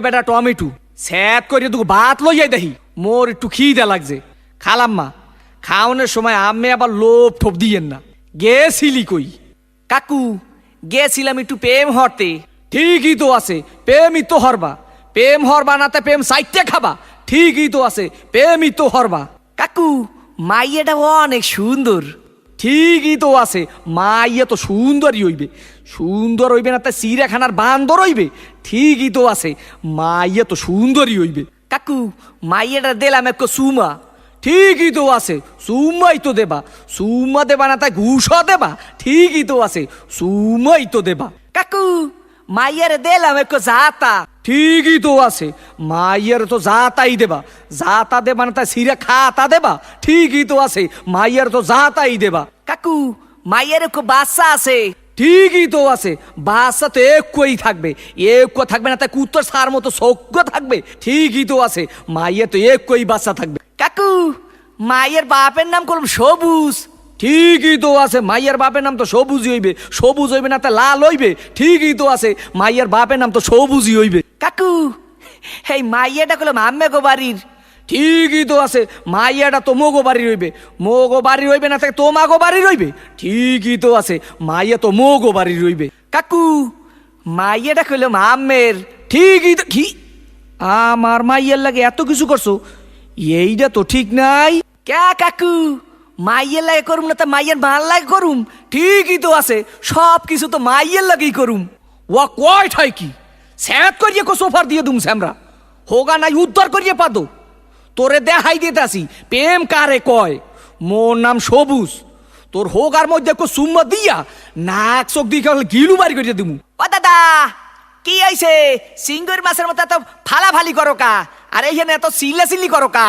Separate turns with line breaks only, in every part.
বেটা টমেটো। স্যাত করে তুই ভাত লইয়াই দেখি মোর একটু খিদে লাগছে। খালাম্মা খাওয়ানোর সময় আমি আবার লোভ ঠোপ দিয়েন না। গেছিলি কই? কাকু গেছিলাম একটু প্রেম হরতে। ঠিকই তো আছে প্রেমই তো হরবা। প্রেম হরবা না নাতে প্রেম সাইটে খাবা। ঠিকই তো আছে প্রেমই তো হরবা। কাকু মাইয়াটা অনেক সুন্দর। ঠিকই তো আছে মাইয়া তো সুন্দরই হইবে। সুন্দর হইবে না তা চিড়িয়াখানার বান্দর হইবে? ঠিকই তো আছে, মাইয়া তো সুন্দরই হইবে। কাকু, মাইয়াটা দিলাম এক সুমা। ঠিকই তো আছে, সুমাই তো দেবা। সুমা দেবা না তাই ঘুষও দেবা। ঠিকই তো আছে, সুমাই তো দেবা। কাকু, মাইয়ার দিলাম এক জাতা ঠিকই তো আছে, মাইয়ার তো জাতাই দেবা। জাতা দেবা না তাই সিরা খাতা দেবা। ঠিকই তো আছে, মাইয়ার তো জাতাই দেবা। কাকু, মাইয়ার বাচ্চা আছে। ঠিকই তো আছে। বাচ্চা তো একই থাকবে। একো থাকবে না তাই কুত্তর সার মতো সৌক্য থাকবে। ঠিকই তো আছে। মাইয়ের তো একই বাচ্চা থাকবে। কাকু মায়ের বাপের নাম করলাম সবুজ। ঠিকই তো আছে। মাইয়ার বাপের নাম তো সবুজই হইবে। সবুজ হইবে না তা লাল হইবে। ঠিকই তো আছে। মাইয়ার বাপের নাম তো সবুজই হইবে। কাকু এই মাইয়াটা করলাম আম্মে গো বাড়ির। ঠিকই তো আছে, মাইয়াটা তো মোগো বাড়ি রইবে। মোগো বাড়ি রইবে না থাকে তোমাগো বাড়ি রইবে? ঠিকই তো আছে, মাইয়া তো মোগো বাড়ি রইবে। কাকু, মাইয়াটা কইলাম আম্মের ঠিকই তো, কি? আমার মাইয়ার লাগে এত কিছু করছ এইটা তো ঠিক নাই। কে কাকু, মাইয়ের লাগে করুম না তা মাইয়ের মাল লাগে করুম? ঠিকই তো আছে, সব কিছু তো মাইয়ের লাগেই করুম। ওয়া কয় ঠাই কি? স্যাত করিয়ে কো সোফার দিয়ে দুম স্যামরা হোগা নাই, উদ্ধার করিয়ে পাদো। তোরে দেখাই দিতে আসি প্রেম কারে কয়? মোর নাম সবুজ। তোর হোক আর মধ্যে কো সুম্মা দিয়া নাক চোখ দিয়ে গিলু বাড়ি করে দিমু। ও দাদা, কি আইছে সিঙ্গুর মাছের মতো এত ফালাফালি করো কা? আর এইখানে এত সিলা সিলি করো কা?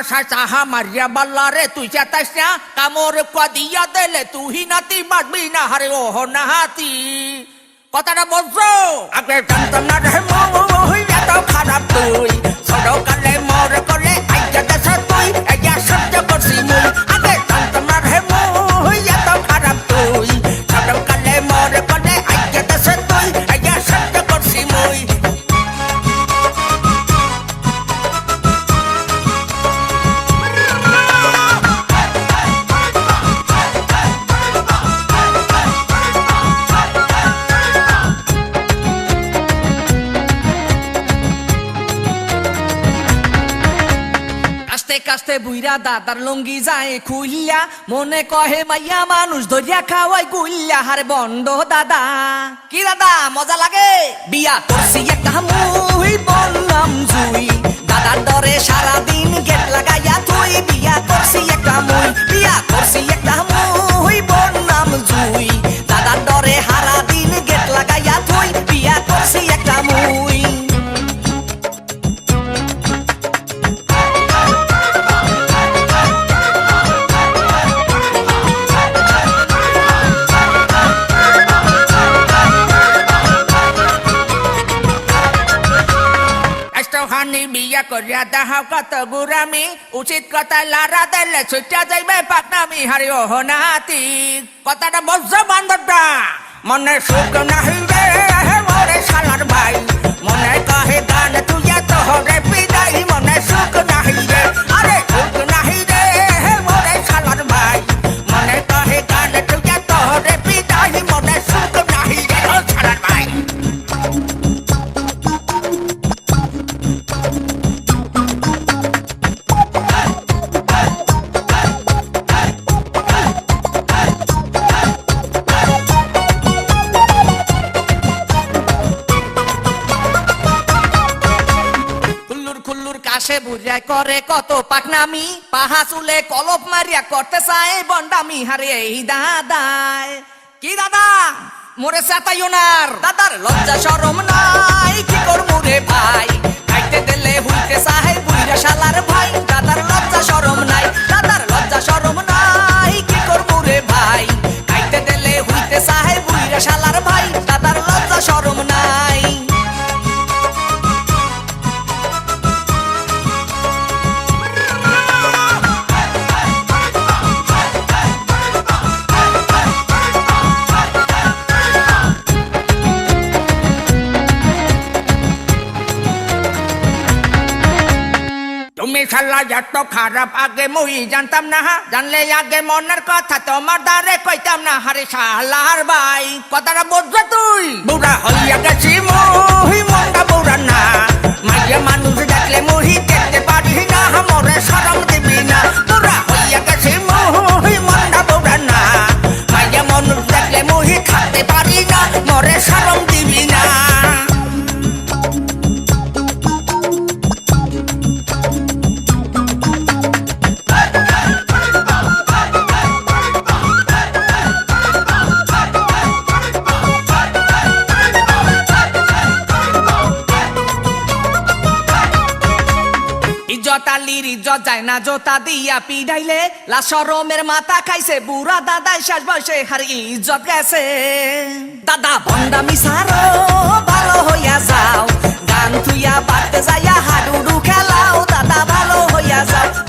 বল্লার চাহা মারিয়া বল্লারে তুই চেতাইস না, কামর কদিয়া দিলে তুই নাতি বাড়বি না হারে ও নাহাতি। কথাটা বলছো? আগে জানতাম না রে মই
কাস্তে বুইরা দাদার লঙ্গি যায় খুইল্লা। মনে কহে মাইয়া মানুষ ধরিয়া খাওয়াই গুইল্লা হারে বন্ড দাদা। কি দাদা মজা লাগে? বিয়া করছি একটা মুই বললাম জুই। দাদার দরে সারাদিন গেট লাগাইয়া তুই বিয়া করছি একটা মুই বিয়া করছি একটা
করিয়া দেখাও কত গুরামি, উচিত কথা লারা দিলে ছুটিয়া যাইবে পাকনামি, হারি ও নাতি। কথাটা বজ্র বান্ধবটা মনে সুখ নাহি রে, মরে শালার ভাই। মনে কহে গান তুই এত হরে বিদায়, মনে সুখ নাহি রে।
পাশে বুঝায় করে কত পাকনামি। পাহা চুলে কলপ মারিয়া করতে চায়, বন্ডামি হারে এই দাদায়। কি দাদা? মোরে সাতাই ওনার। দাদার লজ্জা সরম নাই, কি
শালা যত খারাপ আগে মুই জানতাম না জানলে আগে মনের কথা তোমার দ্বারে কইতাম না। হারে শালার ভাই, কথাটা বুঝবে তুই? বুড়া হইয়া গেছি মুহি বাঙালির জজায় না
জোতা দিয়া পিডাইলে। লাশরমের মাথা খাইছে, বুড়া দাদাই শেষ বয়সে হার ইজ্জত গেছে। দাদা ভন্ডা মিসারো ভালো হইয়া যাও। গান থুইয়া বাড়তে যাইয়া হাডুডু খেলাও, দাদা, ভালো হইয়া যাও।